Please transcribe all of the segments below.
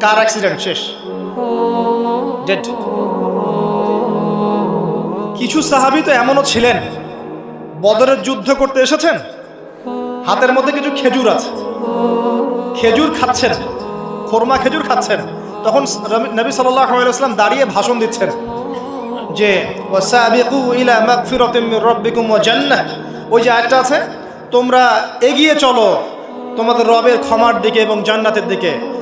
কার accident শেষ dead কিছু সাহাবি তো এমনও ছিলেন। বদরের যুদ্ধ করতে এসেছেন। হাতের মধ্যে কিছু খেজুর আছে। খেজুর খাচ্ছেন। খোরমা খেজুর খাচ্ছেন। তখন নবী আলাইসলাম দাঁড়িয়ে ভাষণ দিচ্ছেন যে, ওয়াসাবিকু ওই যে আয়াতটা আছে, তোমরা এগিয়ে চলো তোমাদের রবের ক্ষমার দিকে এবং জান্নাতের দিকে।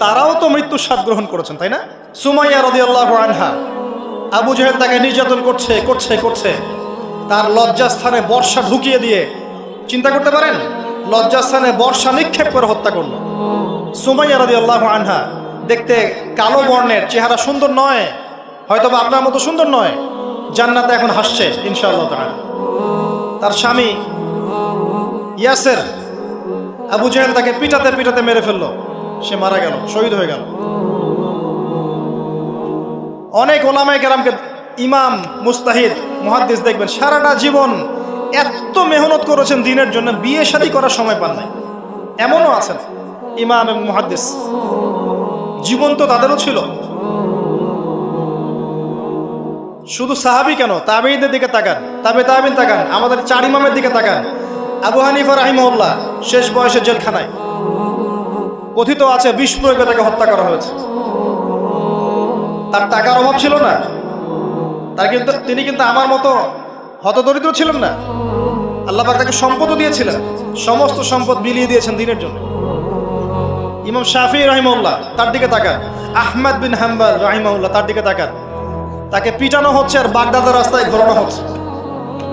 তারাও তো মৃত্যুর স্বাদ গ্রহণ করেছেন, তাই না? সুমাইয়া রদিয়াল্লাহ আনহা আবু জাহেদ তাকে নির্যাতন করছে করছে করছে। তার লজ্জাস্থানে বর্ষা ঢুকিয়ে দিয়ে, চিন্তা করতে পারেন? লজ্জাস্থানে বর্ষা নিক্ষেপ করে হত্যা করল। সুমাইয়া রদিয়াল্লাহ আনহা দেখতে কালো বর্ণের চেহারা সুন্দর নয় হয়তো বা আপনার মতো সুন্দর নয়। জান্নাতে এখন হাসছে, ইনশাআল্লাহ তাআলা। তার স্বামী ইয়াসের আবু জাহেল তাকে পিটাতে পিটাতে মেরে ফেলল। সে মারা গেল, শহীদ হয়ে গেল। অনেক ওলামায় কেরামকে ইমাম, মুস্তাহিদ, মুহাদ্দিস দেখবেন, সারাটা জীবন এত মেহনত করেছেন দিনের জন্য, বিয়ে শাদী করার সময় পান নাই। এমনও আছেন ইমাম এবং জীবন তো তাদেরও ছিল। শুধু সাহাবি কেন? তাবেইদের দিকে তাকান, তাবে তাবিন তাকান, আমাদের চার ইমামের দিকে তাকান। আবু হানিফা রাহিমউল্লাহ শেষ বয়সে জেলখানায়। কথিত আছে, বিষ প্রয়োগে তাকে হত্যা করা হয়েছে। তার টাকার অভাব ছিল না। তার কিন্তু, তিনি কিন্তু আমার মতো হতদরিদ্র ছিলেন না। আল্লাহ তাকে সম্পদও দিয়েছিলেন। সমস্ত সম্পদ বিলিয়ে দিয়েছেন দিনের জন্য। ইমাম শাফি রাহিমউল্লাহ তার দিকে তাকান। আহমদ বিন হাম্বাল রাহিমউল্লাহ তার দিকে তাকান। তাকে পিটানো হচ্ছে আর বাগদাদের রাস্তায় ঘোরানো হচ্ছে।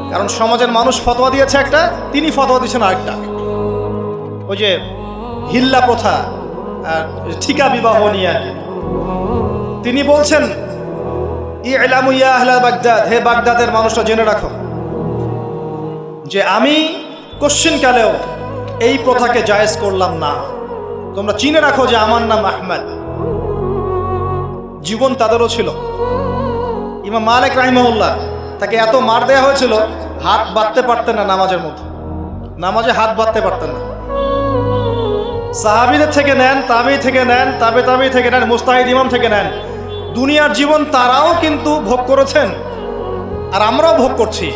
কারণ সমাজের মানুষ ফতোয়া দিয়েছে একটা, তিনি ফতোয়া দিয়েছেন আরেকটা। ওই যে হিল্লা প্রথা ঠিকা বিবাহ নিয়ে আর। তিনি বলছেন ই বাগদাদ, হে বাগদাদের মানুষটা জেনে রাখো যে আমি কোশ্চিনকালেও এই প্রথাকে জায়েজ করলাম না। তোমরা চিনে রাখো যে আমার নাম আহমেদ। জীবন তাদেরও ছিল। ইমাম মালিক রাহিমউল্লাহ তাকে এত মার দেওয়া হয়েছিল, হাত বাঁধতে পারতেন না নামাজের মধ্যে। নামাজে হাত বাঁধতে পারতেন না। সাহাবিদের থেকে নেন তাবি থেকে নেন, তাবে তাবি থেকে নেন, মুস্তাহিদ ইমাম থেকে নেন। দুনিয়ার জীবন তারাও কিন্তু ভোগ করেছেন, আর আমরাও ভোগ করছি।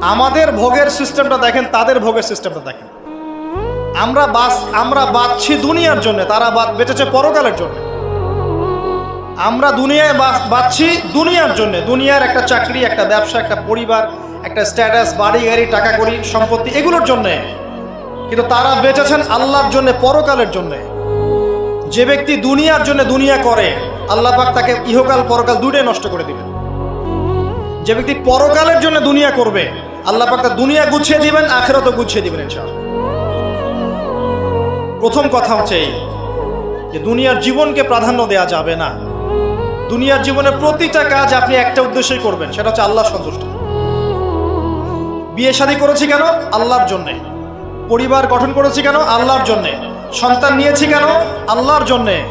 আমাদের ভোগের সিস্টেমটা দেখেন, তাদের ভোগের সিস্টেমটা দেখেন। আমরা বাস, আমরা বাঁচছি দুনিয়ার জন্য, তারা বাদ বেঁচেছে পরকালের জন্য। আমরা দুনিয়ায় বাঁচছি দুনিয়ার জন্য। দুনিয়ার একটা চাকরি, একটা ব্যবসা, একটা পরিবার, একটা স্ট্যাটাস বাড়ি, গাড়ি, টাকা করি সম্পত্তি, এগুলোর জন্যে। কিন্তু তারা বেঁচেছেন আল্লাহর জন্য, পরকালের জন্য। যে ব্যক্তি দুনিয়ার জন্য দুনিয়া করে, আল্লাহ পাক তাকে ইহকাল, পরকাল দুটোই নষ্ট করে দিবেন। যে ব্যক্তি পরকালের জন্য দুনিয়া করবে, আল্লাহ পাক তার দুনিয়া গুছিয়ে দিবেন, আখেরাতও গুছিয়ে দিবেন, ইনশাআল্লাহ। প্রথম কথা হচ্ছে এই, যে দুনিয়ার জীবনকে প্রাধান্য দেওয়া যাবে না। দুনিয়ার জীবনের প্রতিটা কাজ আপনি একটা উদ্দেশ্যই করবেন, সেটা হচ্ছে আল্লাহ সন্তুষ্ট। বিয়ে শাদী করেছি কেন? আল্লাহর জন্যে। পরিবার গঠন করেছি কেন? আল্লাহর জন্যে। সন্তান নিয়েছি কেন? আল্লাহর জন্যে।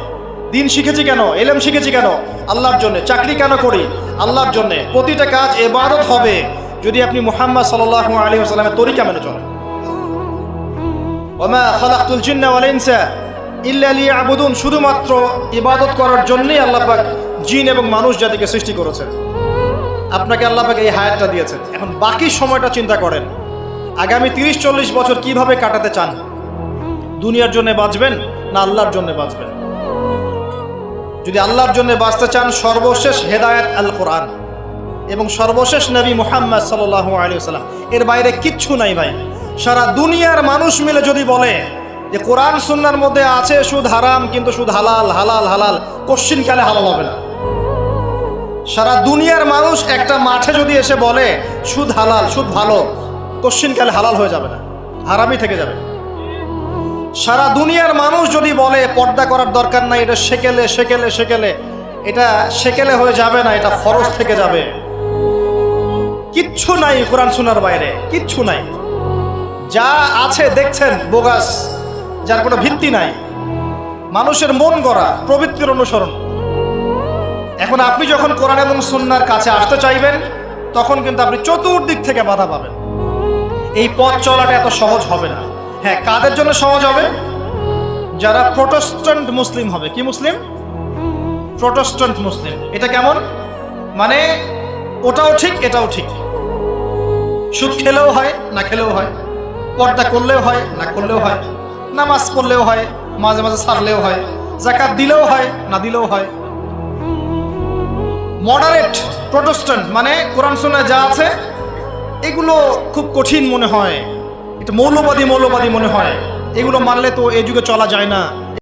দিন শিখেছি কেন? এলেম শিখেছি কেন? আল্লাহর জন্যে। চাকরি কেন করি? আল্লাহর জন্যে। প্রতিটা কাজ এবারত হবে। যদি আপনি মোহাম্মদ সাল্লাহ আলী আসসালামের তরিকা মেনে চলেন। ওমা খালাকুল জিন্না ইল্লা লিয়াবুদুন। শুধুমাত্র ইবাদত করার জন্যই আল্লাহ পাক জিন এবং মানুষ জাতিকে সৃষ্টি করেছেন। আপনাকে আল্লাহ পাক এই হায়াতটা দিয়েছেন। এখন বাকি সময়টা চিন্তা করেন। আগামী তিরিশ চল্লিশ বছর কীভাবে কাটাতে চান? দুনিয়ার জন্য বাঁচবেন না আল্লাহর জন্য বাঁচবেন? যদি আল্লাহর জন্য বাঁচতে চান, সর্বশেষ হেদায়েত আল কোরআন এবং সর্বশেষ নবী মোহাম্মদ সাল্লাহ আলী সাল্লাম এর বাইরে কিচ্ছু নাই ভাই। সারা দুনিয়ার মানুষ মিলে যদি বলে যে কোরআন সুন্নার মধ্যে আছে সুদ হারাম, কিন্তু সুদ হালাল হালাল হালাল কোশ্চিনকালে হালাল হবে না? সারা দুনিয়ার মানুষ একটা মাঠে যদি এসে বলে, সুদ হালাল, সুদ ভালো কোশ্চিনকালে হালাল হয়ে যাবে না, হারামই থেকে যাবে। সারা দুনিয়ার মানুষ যদি বলে পর্দা করার দরকার নাই, এটা সেকেলে সেকেলে সেকেলে, এটা সেকেলে হয়ে যাবে না, এটা ফরজ থেকে যাবে। কিচ্ছু নাই কোরআন শোনার বাইরে, কিচ্ছু নাই। যা আছে দেখছেন, বোগাস, যার কোনো ভিত্তি নাই। মানুষের মন গড়া, প্রবৃত্তির অনুসরণ। এখন আপনি যখন কোরআন এবং সুন্নার কাছে আসতে চাইবেন, তখন কিন্তু আপনি চতুর্দিক থেকে বাধা পাবেন। এই পথ চলাটা এত সহজ হবে না। হ্যাঁ কাদের জন্য সহজ হবে? যারা প্রোটেস্ট্যান্ট মুসলিম হবে। কি মুসলিম? প্রোটেস্ট্যান্ট মুসলিম। এটা কেমন? মানে ওটাও ঠিক, এটাও ঠিক। সুদ খেলেও হয়, না খেলেও হয়। পর্দা করলেও হয়, না করলেও হয়। নামাজ পড়লেও হয়, মাঝে মাঝে সারলেও হয়। জাকাত দিলেও হয়, না দিলেও হয়। মডারেট প্রোটেস্ট্যান্ট মানে কোরআন সুন্নায় যা আছে এগুলো খুব কঠিন মনে হয়। এটা মৌলবাদী মৌলবাদী মনে হয়। এগুলো মানলে তো এই যুগে চলা যায় না।